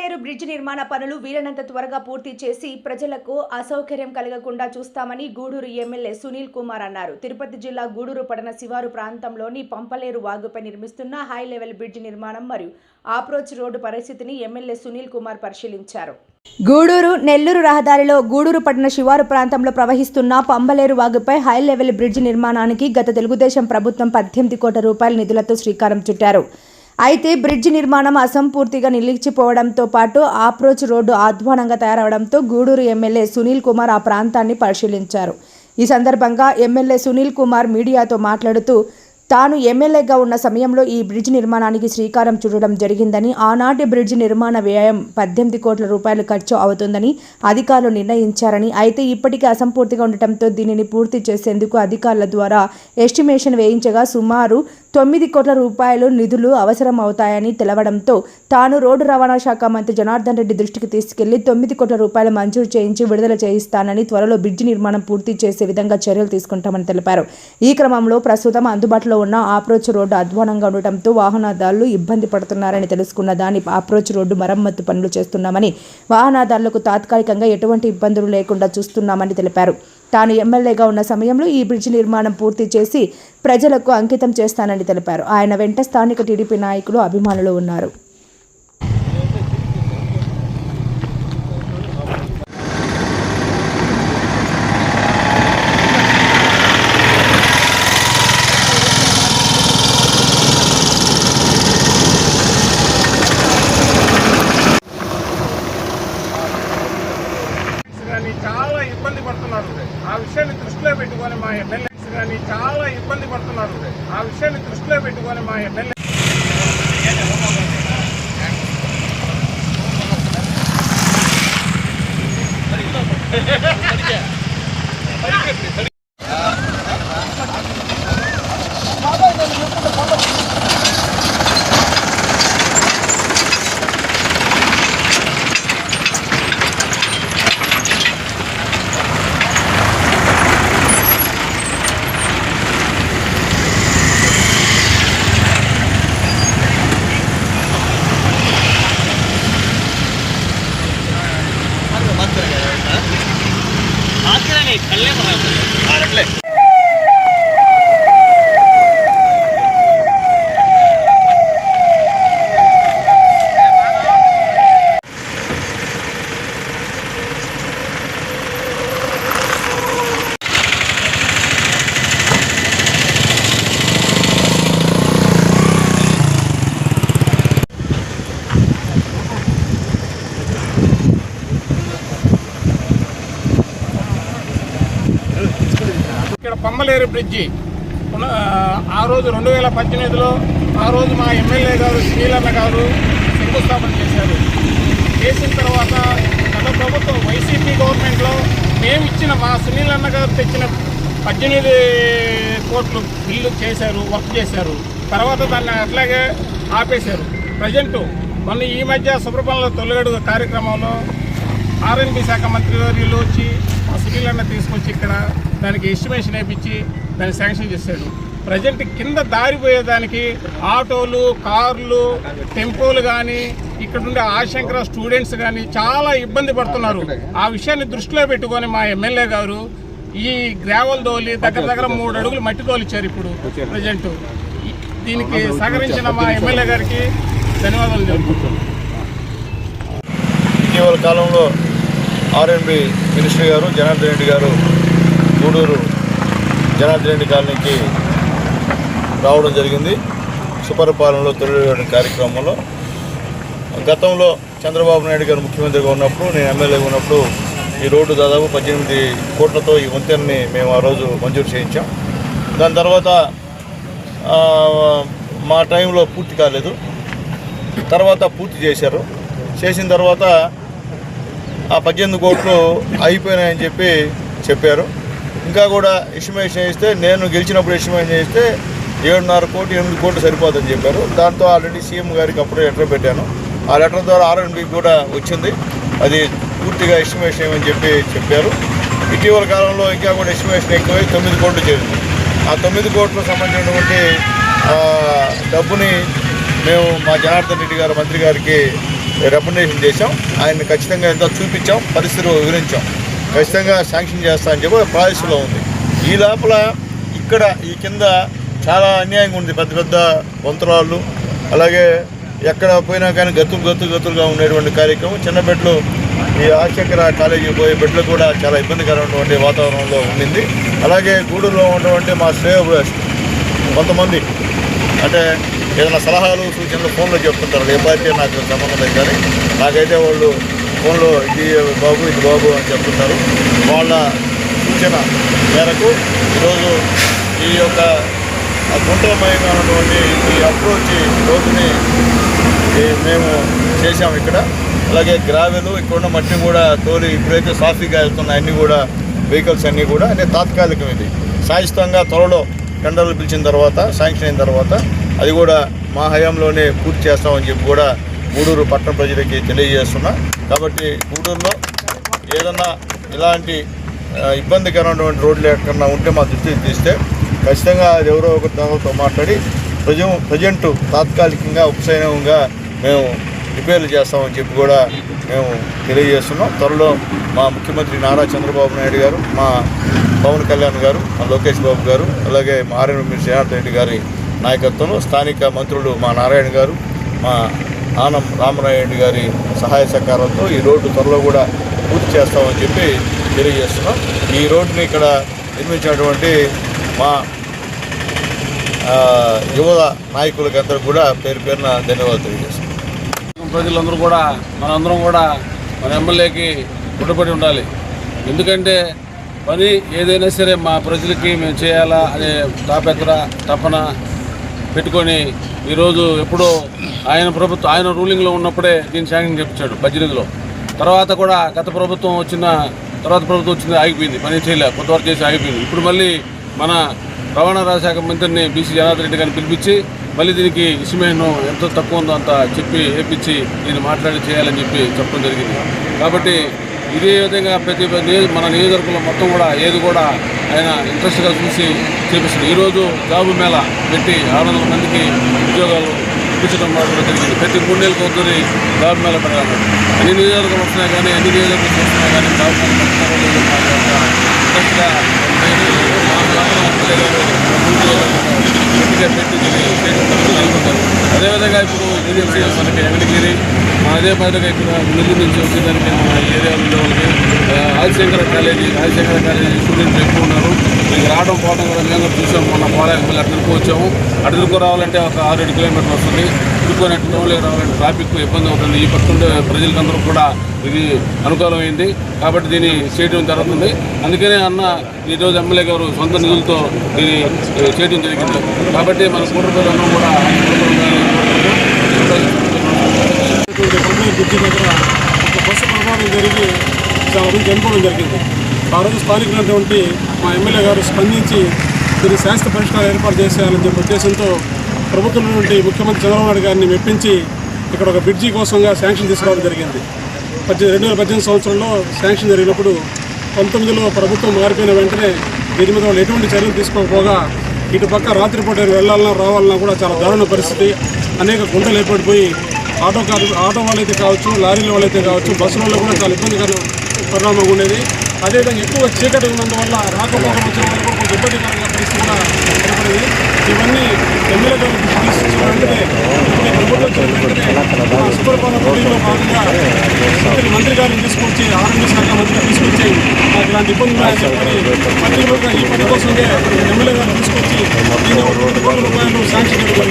పంపలేరు bridge నిర్మాణ పనులు వీలైనంత త్వరగా పూర్తి చేసి ప్రజలకు అసౌకర్యం కలగకుండా చూస్తామని గూడూరు ఎమ్మెల్యే సునీల్ కుమార్ అన్నారు. తిరుపతి జిల్లా గూడూరు పట్టణ శివారు ప్రాంతంలోని పంపలేరు వాగుపై నిర్మిస్తున్న హై లెవెల్ బ్రిడ్జ్ నిర్మాణం మరియు ఆప్రోచ్ రోడ్డు పరిస్థితిని ఎమ్మెల్యే సునీల్ కుమార్ పరిశీలించారు. గూడూరు నెల్లూరు రహదారిలో గూడూరు పట్టణ శివారు ప్రాంతంలో ప్రవహిస్తున్న పంబలేరు వాగుపై హై లెవెల్ బ్రిడ్జ్ నిర్మాణానికి గత తెలుగుదేశం ప్రభుత్వం పద్దెనిమిది కోట్ల రూపాయల నిధులతో శ్రీకారం చుట్టారు. అయితే బ్రిడ్జ్ నిర్మాణం అసంపూర్తిగా నిలిచిపోవడంతో పాటు ఆప్రోచ్ రోడ్డు ఆధ్వానంగా తయారవడంతో గూడూరు ఎమ్మెల్యే సునీల్ కుమార్ ఆ ప్రాంతాన్ని పరిశీలించారు. ఈ సందర్భంగా ఎమ్మెల్యే సునీల్ కుమార్ మీడియాతో మాట్లాడుతూ తాను ఎమ్మెల్యేగా ఉన్న సమయంలో ఈ బ్రిడ్జ్ నిర్మాణానికి శ్రీకారం చుట్టడం జరిగిందని ఆనాటి బ్రిడ్జ్ నిర్మాణ వ్యయం పద్దెనిమిది కోట్ల రూపాయలు ఖర్చు అవుతుందని అధికారులు నిర్ణయించారని అయితే ఇప్పటికీ అసంపూర్తిగా ఉండటంతో దీనిని పూర్తి చేసేందుకు అధికారుల ద్వారా ఎస్టిమేషన్ వేయించగా సుమారు తొమ్మిది కోట్ల రూపాయలు నిధులు అవసరం అవుతాయని తెలవడంతో తాను రోడ్డు రవాణా శాఖ మంత్రి జనార్దన్ రెడ్డి దృష్టికి తీసుకెళ్ళి తొమ్మిది కోట్ల రూపాయలు మంజూరు చేయించి విడుదల చేయిస్తానని త్వరలో బ్రిడ్జి నిర్మాణం పూర్తి చేసే విధంగా చర్యలు తీసుకుంటామని తెలిపారు. ఈ క్రమంలో ప్రస్తుతం అందుబాటులో ఉన్న ఆప్రోచ్ రోడ్డు అధ్వానంగా ఉండటంతో వాహనదారులు ఇబ్బంది పడుతున్నారని తెలుసుకున్న దాని ఆప్రోచ్ రోడ్డు మరమ్మతు పనులు చేస్తున్నామని వాహనదారులకు తాత్కాలికంగా ఎటువంటి ఇబ్బందులు లేకుండా చూస్తున్నామని తెలిపారు. తాను ఎమ్మెల్యేగా ఉన్న సమయంలో ఈ బ్రిడ్జ్ నిర్మాణం పూర్తి చేసి ప్రజలకు అంకితం చేస్తానని తెలిపారు. ఆయన వెంట స్థానిక టీడీపీ నాయకులు అభిమానులు ఉన్నారు కానీ చాలా ఇబ్బంది పడుతున్నారు ఆ విషయాన్ని దృష్టిలో పెట్టుకొని మా ఎమ్మెల్యే కానీ చాలా ఇబ్బంది పడుతున్నారు ఆ విషయాన్ని దృష్టిలో పెట్టుకొని మా ఎమ్మెల్యే పరిగెత్తి ఇక్కడ పంబలేరు బ్రిడ్జి. ఉన్న- ఆ రోజు రెండు వేల పద్దెనిమిదిలో ఆ రోజు మా ఎమ్మెల్యే గారు శ్రీలన్న గారు శంకుస్థాపన చేశారు. చేసిన తర్వాత గత ప్రభుత్వం వైసీపీ గవర్నమెంట్లో మేము ఇచ్చిన మా సునీలన్న గారు తెచ్చిన పద్దెనిమిది కోట్లు బిల్లు చేశారు వర్క్ చేశారు. తర్వాత దాన్ని అట్లాగే ఆపేశారు. ప్రజెంట్ మొన్న ఈ మధ్య శుభ్రపనుల తొలగడుగు కార్యక్రమంలో ఆర్ఎన్బి శాఖ మంత్రి వర్యులు వచ్చి మా సివిలన్న తీసుకొచ్చి ఇక్కడ దానికి ఎస్టిమేషన్ వేయించి దాన్ని శాంక్షన్ చేశాడు. ప్రజెంట్ కింద దారిపోయేదానికి ఆటోలు కార్లు టెంపోలు కానీ ఇక్కడ ఉండే ఆశంకర స్టూడెంట్స్ కానీ చాలా ఇబ్బంది పడుతున్నారు. ఆ విషయాన్ని దృష్టిలో పెట్టుకొని మా ఎమ్మెల్యే గారు ఈ గ్రావెల్ దోలి దగ్గర దగ్గర మూడు అడుగులు మట్టి తోలిచ్చారు ఇప్పుడు ప్రజెంట్. దీనికి సహకరించిన మా ఎమ్మెల్యే గారికి ధన్యవాదాలు తెలుపుతున్నాను ఇటీవల కాలంలో ఆర్ఎన్బి మినిస్టర్ గారు జనార్దన్ రెడ్డి గారు గూడూరు జనార్దన్ రెడ్డి కాలనీకి రావడం జరిగింది. సుపరిపాలనలో తొలి కార్యక్రమంలో గతంలో చంద్రబాబు నాయుడు గారు ముఖ్యమంత్రిగా ఉన్నప్పుడు నేను ఎమ్మెల్యేగా ఉన్నప్పుడు ఈ రోడ్డు దాదాపు పద్దెనిమిది కోట్లతో ఈ వంతెనని మేము ఆ రోజు మంజూరు చేయించాం. దాని తర్వాత మా టైంలో పూర్తి కాలేదు. తర్వాత పూర్తి చేశారు. చేసిన తర్వాత ఆ పద్దెనిమిది కోట్లు అయిపోయినాయని చెప్పి చెప్పారు. ఇంకా కూడా ఎస్టిమేషన్ చేస్తే నేను గెలిచినప్పుడు ఎస్టిమేషన్ చేస్తే ఏడున్నర కోటి ఎనిమిది కోట్లు సరిపోతుందని చెప్పారు. దాంతో ఆల్రెడీ సీఎం గారికి అప్పుడే లెటర్ పెట్టాను. ఆ లెటర్ ద్వారా ఆర్ఎన్బి కూడా వచ్చింది. అది పూర్తిగా ఎస్టిమేషన్ ఏమని చెప్పి చెప్పారు. ఇటీవల కాలంలో ఇంకా కూడా ఎస్టిమేషన్ ఎక్కువై తొమ్మిది కోట్లు చేరింది. ఆ తొమ్మిది కోట్లకు సంబంధించినటువంటి డబ్బుని మేము మా జనార్దన్ రెడ్డి గారు మంత్రి గారికి రికమెండేషన్ చేశాం. ఆయన ఖచ్చితంగా ఎంతో చూపించాం పరిస్థితులు వివరించాం. ఖచ్చితంగా శాంక్షన్ చేస్తా అని చెప్పి ప్రాసెస్లో ఉంది. ఈ లోపల ఇక్కడ ఈ కింద చాలా అన్యాయంగా ఉంది. పెద్ద పెద్ద వంతరాళ్ళు అలాగే ఎక్కడ పోయినా కానీ గతులు గతులు గతులుగా ఉండేటువంటి కార్యక్రమం. చిన్నపెట్లు ఈ ఆశంకర కాలేజీకి పోయే బెడ్లు కూడా చాలా ఇబ్బందికరమైనటువంటి వాతావరణంలో ఉండింది. అలాగే గూడూరులో ఉన్నటువంటి మా శ్రేయోభిలాష్ కొంతమంది అంటే ఏదైనా సలహాలు సూచనలు ఫోన్లో చెప్తుంటారు. ఏ పార్టీ నాకు సంబంధం లేదు కానీ నాకైతే వాళ్ళు ఫోన్లో ఇది బాబు ఇది బాబు అని చెప్తున్నారు. వాళ్ళ సూచన మేరకు ఈరోజు ఈ యొక్క గుంటమయమైనటువంటి ఈ అప్రోచ్ రోడ్డుని ఈ మేము చేసాము ఇక్కడ. అలాగే గ్రావెలు ఇక్కడ ఉన్న మట్టి కూడా తోలి ఇప్పుడైతే సాఫీగా వెళ్తున్నాయి. అన్నీ కూడా వెహికల్స్ అన్నీ కూడా. అనే తాత్కాలికం ఇది. శాశ్వతంగా త్వరలో టెండర్లు పిలిచిన తర్వాత శాంక్షన్ అయిన తర్వాత అది కూడా మా హయాంలోనే పూర్తి చేస్తామని చెప్పి కూడా గూడూరు పట్టణ ప్రజలకి తెలియజేస్తున్నా. కాబట్టి గూడూరులో ఏదన్నా ఇలాంటి ఇబ్బందికరమైనటువంటి రోడ్లు ఎక్కడన్నా ఉంటే మా దృష్టికి తీస్తే ఖచ్చితంగా అది ఎవరో ఒక దానితో మాట్లాడి ప్రజ ప్రజెంట్ తాత్కాలికంగా ఉపశమనంగా మేము రిపేర్లు చేస్తామని చెప్పి కూడా మేము తెలియజేస్తున్నాం. త్వరలో మా ముఖ్యమంత్రి నారా చంద్రబాబు నాయుడు గారు మా పవన్ కళ్యాణ్ గారు మా లోకేష్ బాబు గారు అలాగే మా ఆర్ఎన్ శ్రీనాథ్ రెడ్డి గారి నాయకత్వంలో స్థానిక మంత్రులు మా నారాయణ గారు మా ఆనం రామనాయుడు గారి సహాయ సహకారంతో ఈ రోడ్డు త్వరలో కూడా పూర్తి చేస్తామని చెప్పి తెలియజేస్తున్నాం. ఈ రోడ్డుని ఇక్కడ నిర్మించినటువంటి మా యువ నాయకులకి అందరూ కూడా పేరు పేరున ధన్యవాదాలు తెలియజేస్తున్నాం. ప్రజలందరూ కూడా మనందరం కూడా మన ఎమ్మెల్యేకి ముట్టపడి ఉండాలి. ఎందుకంటే పని ఏదైనా సరే మా ప్రజలకి మేము చేయాలా అనే తాపెత్తర తపన పెట్టుకొని ఈరోజు ఎప్పుడో ఆయన ప్రభుత్వం ఆయన రూలింగ్లో ఉన్నప్పుడే దీన్ని శాంక్షన్ చెప్పించాడు పద్దెనిమిదిలో తర్వాత కూడా గత ప్రభుత్వం వచ్చిన తర్వాత ప్రభుత్వం వచ్చింది ఆగిపోయింది పని చేయలే కొంతవరకు చేసి ఆగిపోయింది. ఇప్పుడు మళ్ళీ మన రవాణా రాజశాఖ మంత్రిని బీసీ జనార్దన్ రెడ్డి గారిని పిలిపించి మళ్ళీ దీనికి ఇసుమేను ఎంత తక్కువ ఉందో అంత చెప్పి వేపించి దీన్ని మాట్లాడి చేయాలని చెప్పి చెప్పడం జరిగింది. కాబట్టి ఇదే విధంగా ప్రతి మన నియోజకవర్గంలో మొత్తం కూడా ఏది కూడా ఆయన ఇంట్రెస్ట్గా చూసి చేపిస్తుంది ఈరోజు జాబు మేళ పెట్టి ఆరు వందల మందికి ఉద్యోగాలు పంపించడం మాత్రం జరిగింది ప్రతి మూడు నెలలకు ఒకరి జాబ్ మేళ పెడతాను అన్ని నియోజకవర్గం వస్తున్నాయి కానీ అన్ని నియోజకవర్గం వస్తున్నాయి కానీ జాబ్ పెట్టి అదేవిధంగా ఇప్పుడు ఏజెన్సీ మనకి వెంకటగిరి అదే మాదిరిగా ఇక్కడ ముందు నుంచి వచ్చేదానికి మన ఏరియాలో వాళ్ళకి Adishankara college Adishankara college students ఎక్కువ ఉన్నారు. మీకు రావడం పోవడం కూడా మేము కూడా చూసాము మొన్న పోలేక మళ్ళీ అటు వచ్చాము. అటు రావాలంటే ఒక ఆరు ఏడు కిలోమీటర్లు వస్తుంది. తిరుక్కొని అటు రావాలంటే ట్రాఫిక్ ఇబ్బంది అవుతుంది. ఈ పక్క ప్రజలందరూ ప్రజలకందరూ కూడా ఇది అనుకూలమైంది. కాబట్టి దీన్ని చేయడం జరుగుతుంది. అందుకనే అన్న ఈరోజు ఎమ్మెల్యే గారు సొంత నిధులతో దీన్ని చేయడం జరిగింది. కాబట్టి మన కూడరు కూడా ఆయన ఉన్నటువంటి బ్రిడ్జి దగ్గర ఒక బస్సు ప్రమాదం జరిగి చాలా మంది చనిపోవడం జరిగింది. ఆ రోజు స్థానికులైనటువంటి మా ఎమ్మెల్యే గారు స్పందించి దీన్ని శాస్త్ర పరిష్కారం ఏర్పాటు చేసేయాలని చెప్పి ఉద్దేశంతో ప్రభుత్వం నుండి ముఖ్యమంత్రి చంద్రబాబు నాయుడు గారిని మెప్పించి ఇక్కడ ఒక బ్రిడ్జి కోసంగా శాంక్షన్ తీసుకురావడం జరిగింది. పద్దెనిమిది రెండు వేల పద్దెనిమిది సంవత్సరంలో శాంక్షన్ జరిగినప్పుడు పంతొమ్మిదిలో ప్రభుత్వం మారిపోయిన వెంటనే దీని మీద వాళ్ళు ఎటువంటి చర్యలు తీసుకోకపోగా ఇటు పక్క రాత్రిపూట వెళ్ళాలన్నా రావాలన్నా కూడా చాలా దారుణ పరిస్థితి. అనేక గుంటలు ఏర్పడిపోయి ఆటో కాదు ఆటో వాళ్ళైతే కావచ్చు లారీల వాళ్ళైతే కావచ్చు బస్సుల వాళ్ళు కూడా చాలా ఇబ్బందికర పరిణామం ఉండేది. అదేవిధంగా ఎక్కువ చీకటి ఉన్నందువల్ల రాకపోవడం వచ్చిన వాళ్ళకి కూడా కొంచెం ఇబ్బందికరంగా పరిస్థితి కూడా ఏర్పడింది. ఇవన్నీ ఎమ్మెల్యే గారు దృష్టికి తీసుకొచ్చిన వెంటనే ఇప్పుడు ఈ ప్రభుత్వం వచ్చిన వెంటనే పోటీలో భాగంగా మంత్రి గారిని తీసుకొచ్చి ఆరోగ్య శాఖ మంత్రి తీసుకొచ్చి మాకు ఇలాంటి ఇబ్బందులు ఉన్నాయని చెప్పి పర్టికులర్గా ఈ పని కోసమే ఎమ్మెల్యే గారిని తీసుకొచ్చి దీని రెండు కోట్ల రూపాయలు శాంక్షన్ చేయడం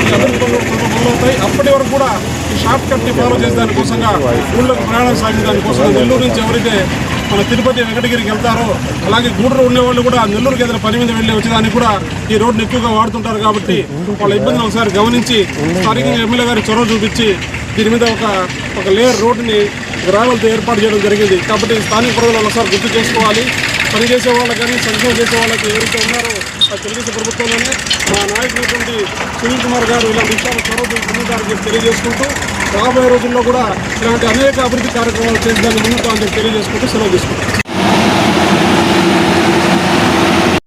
ఈ అభివృద్ధి మొదలవుతాయి అప్పటి వరకు కూడా ఈ షార్ట్ కట్ ఫాలో చేసే దానికోసంగా ఊళ్ళో ప్రయాణం సాగిన దానికోసం నెల్లూరు నుంచి ఎవరైతే మన తిరుపతి వెంకటగిరికి వెళ్తారో. అలాగే గూడూరు ఉండేవాళ్ళు కూడా నెల్లూరుకి ఏదైనా పని మీద వెళ్ళి వచ్చేదానికి కూడా ఈ రోడ్ని ఎక్కువగా వాడుతుంటారు కాబట్టి వాళ్ళ ఇబ్బందులు ఒకసారి గమనించి స్థానికంగా ఎమ్మెల్యే గారి చొరవ చూపించి దీని మీద ఒక ఒక లేయర్ రోడ్డుని గ్రావెల్తో ఏర్పాటు చేయడం జరిగింది. కాబట్టి స్థానిక ప్రజలు ఒకసారి గుర్తు చేసుకోవాలి. పని చేసే వాళ్ళకి కానీ సంక్షేమం చేసే వాళ్ళకి ఎవరైతే ఉన్నారో తెలుగుదేశం ప్రభుత్వంలోనే మా నాయకులైనటువంటి సునీల్ కుమార్ గారు ఇలాంటి విషయాలు చొరవ చూపించారని తెలియజేసుకుంటూ రాబోయే రోజుల్లో కూడా ఇలాంటి అనేక అభివృద్ధి కార్యక్రమాలు చేసేదాన్ని ముందుకు అని తెలియజేసుకుంటూ సెలవు తీసుకుంటాం